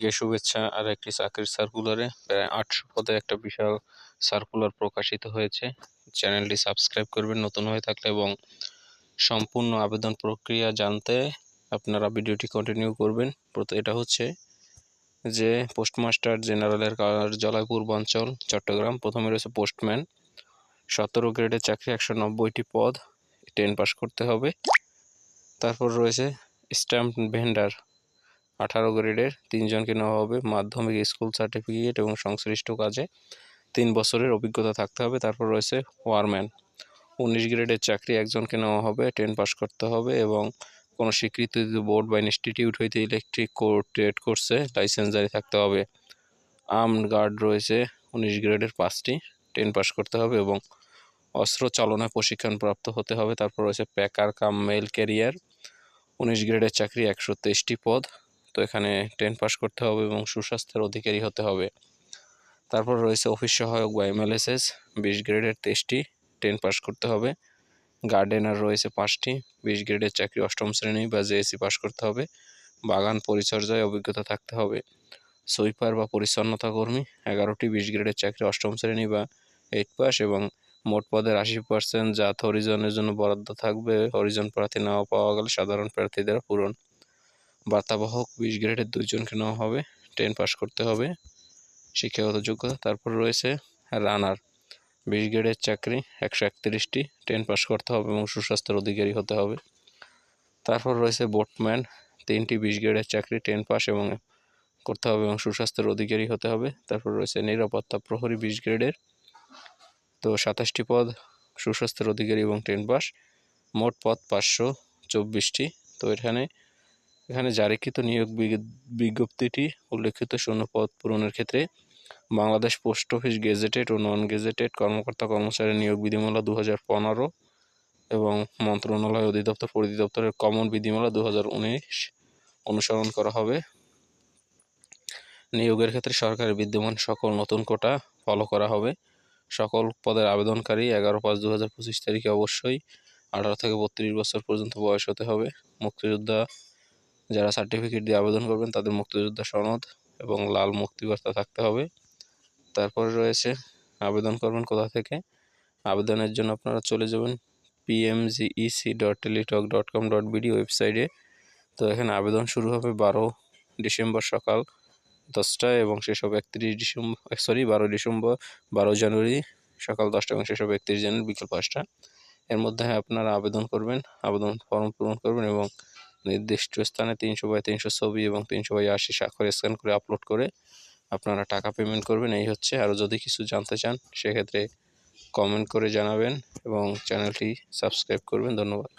কে শুভেচ্ছা আর একটি চাকরির সার্কুলারে প্রায় আটশো পদে একটা বিশাল সার্কুলার প্রকাশিত হয়েছে। চ্যানেলটি সাবস্ক্রাইব করবেন নতুন হয়ে থাকলে এবং সম্পূর্ণ আবেদন প্রক্রিয়া জানতে আপনারা ভিডিওটি কন্টিনিউ করবেন। এটা হচ্ছে যে পোস্টমাস্টার জেনারেলের কার্যালয় পূর্বাঞ্চল চট্টগ্রাম। প্রথমে রয়েছে পোস্টম্যান সতেরো গ্রেডের চাকরি, একশো নব্বইটি পদ। টেন পাস করতে হবে। তারপর রয়েছে স্ট্যাম্প ভেন্ডার আঠারো গ্রেডের তিনজনকে নেওয়া হবে মাধ্যমিক স্কুল সার্টিফিকেট এবং সংশ্লিষ্ট কাজে। তিন বছরের অভিজ্ঞতা থাকতে হবে। তারপর রয়েছে ওয়ারম্যান। উনিশ গ্রেডের চাকরি একজনকে নেওয়া হবে, টেন পাস করতে হবে এবং কোনো স্বীকৃত বোর্ড বা ইনস্টিটিউট হইতে ইলেকট্রিক কোর্ট ট্রেড কোর্সে লাইসেন্স জারি থাকতে হবে। আর্মড গার্ড রয়েছে, উনিশ গ্রেডের পাঁচটি, টেন পাস করতে হবে এবং অস্ত্র চালনায় প্রশিক্ষণপ্রাপ্ত হতে হবে। তারপর রয়েছে প্যাকার কাম মেল ক্যারিয়ার, উনিশ গ্রেডের চাকরি একশো তেইশটি পদ। তো এখানে টেন পাস করতে হবে এবং সুস্বাস্থ্যের অধিকারী হতে হবে। তারপর রয়েছে অফিস সহায়ক বা এমএলএসএস বিশ গ্রেডের তেইশটি টেন পাস করতে হবে। গার্ডেনার রয়েছে পাঁচটি, বিশ গ্রেডের চাকরি অষ্টম শ্রেণি বা জেএসসি পাস করতে হবে। বাগান পরিচর্যায় অভিজ্ঞতা থাকতে হবে। সুইপার বা পরিচ্ছন্নতা কর্মী, এগারোটি, বিশ গ্রেডের চাকরি অষ্টম শ্রেণি বা এইট পাস এবং মোট পদের আশি পার্সেন্ট জাত হরিজনের জন্য বরাদ্দ থাকবে। হরিজন প্রার্থী নেওয়া পাওয়া গেলে সাধারণ প্রার্থীদের পূরণ। বার্তাবাহক বিশ গ্রেডের দুইজনকে নেওয়া হবে টেন পাস করতে হবে, শিক্ষাগত যোগ্যতা। তারপর রয়েছে রানার বিশ গ্রেডের চাকরি, একশো একত্রিশটি টেন পাস করতে হবে এবং সুস্বাস্থ্যের অধিকারী হতে হবে। তারপর রয়েছে বোটম্যান তিনটি বিশ গ্রেডের চাকরি টেন পাস এবং করতে হবে এবং সুস্বাস্থ্যের অধিকারী হতে হবে। তারপর রয়েছে নিরাপত্তা প্রহরী বিশ গ্রেডের, তো সাতাশটি পদ, সুস্বাস্থ্যের অধিকারী এবং টেন পাস মোট পদ পাঁচশো চব্বিশটি। তো এখানে এখানে জারিকৃত নিয়োগ বিজ্ঞপ্তিটি উল্লেখিত শূন্য পদ পূরণের ক্ষেত্রে বাংলাদেশ পোস্ট অফিস গেজেটেড ও নন গেজেটেড কর্মকর্তা কর্মচারী নিয়োগ বিধিমালা দু পনেরো এবং মন্ত্রণালয় অধিদপ্তর পরিদপ্তরের কমন বিধিমালা দু হাজার উনিশ অনুসরণ করা হবে। নিয়োগের ক্ষেত্রে সরকারের বিদ্যমান সকল নতুন কোটা ফলো করা হবে। সকল পদের আবেদনকারী এগারো পাঁচ দু হাজার পঁচিশ তারিখে অবশ্যই আঠারো থেকে বত্রিশ বছর পর্যন্ত বয়স হতে হবে। মুক্তিযোদ্ধা যারা সার্টিফিকেট দিয়ে আবেদন করবেন তাদের মুক্তিযোদ্ধা সনদ এবং লাল মুক্তিবার্তা থাকতে হবে। তারপরে রয়েছে, আবেদন করবেন কোথা থেকে? আবেদনের জন্য আপনারা চলে যাবেন PMGEC dot Teletalk dot com dot BD ওয়েবসাইটে তো এখানে আবেদন শুরু হবে বারো ডিসেম্বর সকাল দশটায় এবং শেষ হবে একত্রিশ ডিসেম্বর সরি বারো ডিসেম্বর, বারো জানুয়ারি সকাল দশটা এবং শেষ হবে একত্রিশ জানুয়ারি বিকেল পাঁচটা। এর মধ্যে আপনারা আবেদন করবেন, আবেদন ফর্ম পূরণ করবেন এবং নির্দিষ্ট স্থানে তিনশো বাই তিনশো ছবি এবং তিনশো বাই আশি স্বাক্ষর স্ক্যান করে আপলোড করে আপনারা টাকা পেমেন্ট করবেন। এই হচ্ছে। আর যদি কিছু জানতে চান, সেক্ষেত্রে কমেন্ট করে জানাবেন এবং চ্যানেলটি সাবস্ক্রাইব করবেন। ধন্যবাদ।